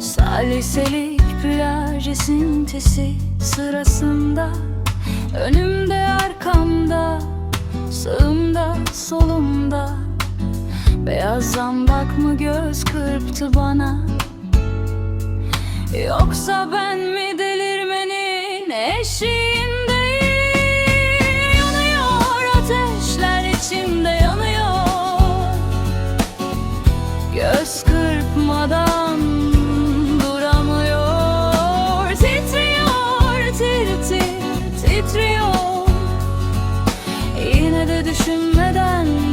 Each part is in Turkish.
Saliselik plaj esintisi sırasında Önümde arkamda Sağımda solumda. Beyaz zambak mı göz kırptı bana? Yoksa ben mi eşiğindeyim Yanıyor ateşler içimde yanıyor. Göz kırpmadan duramıyor. Titriyor, tir titriyor. Yine de düşünmeden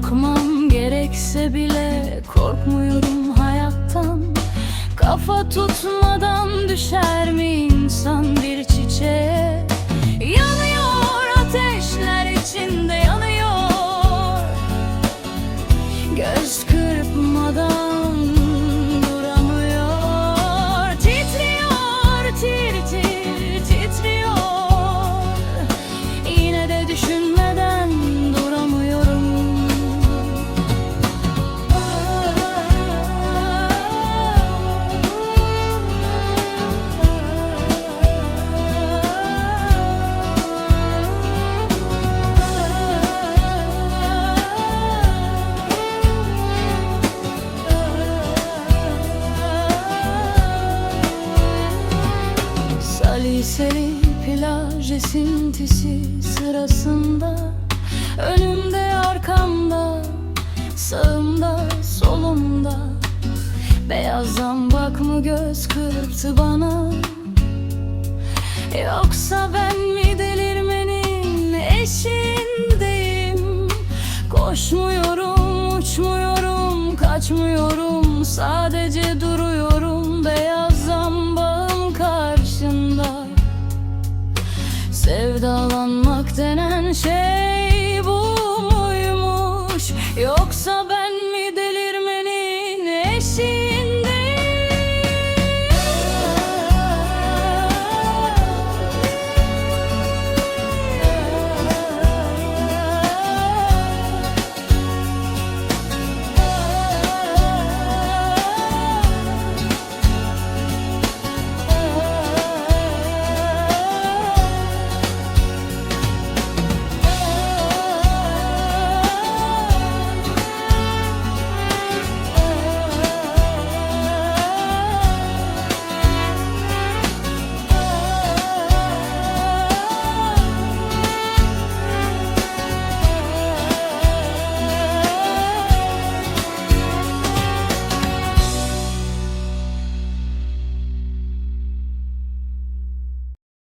Korkmam gerekse bile korkmuyorum hayattan. Kafa tutmadan düşer mi Saliseli plaj esintisi sırasında Önümde arkamda Sağımda solumda. Beyaz zambak mı göz kırptı bana? Yoksa ben mi delirmenin eşiğindeyim Koşmuyorum, şey bu muymuş? Yoksa ben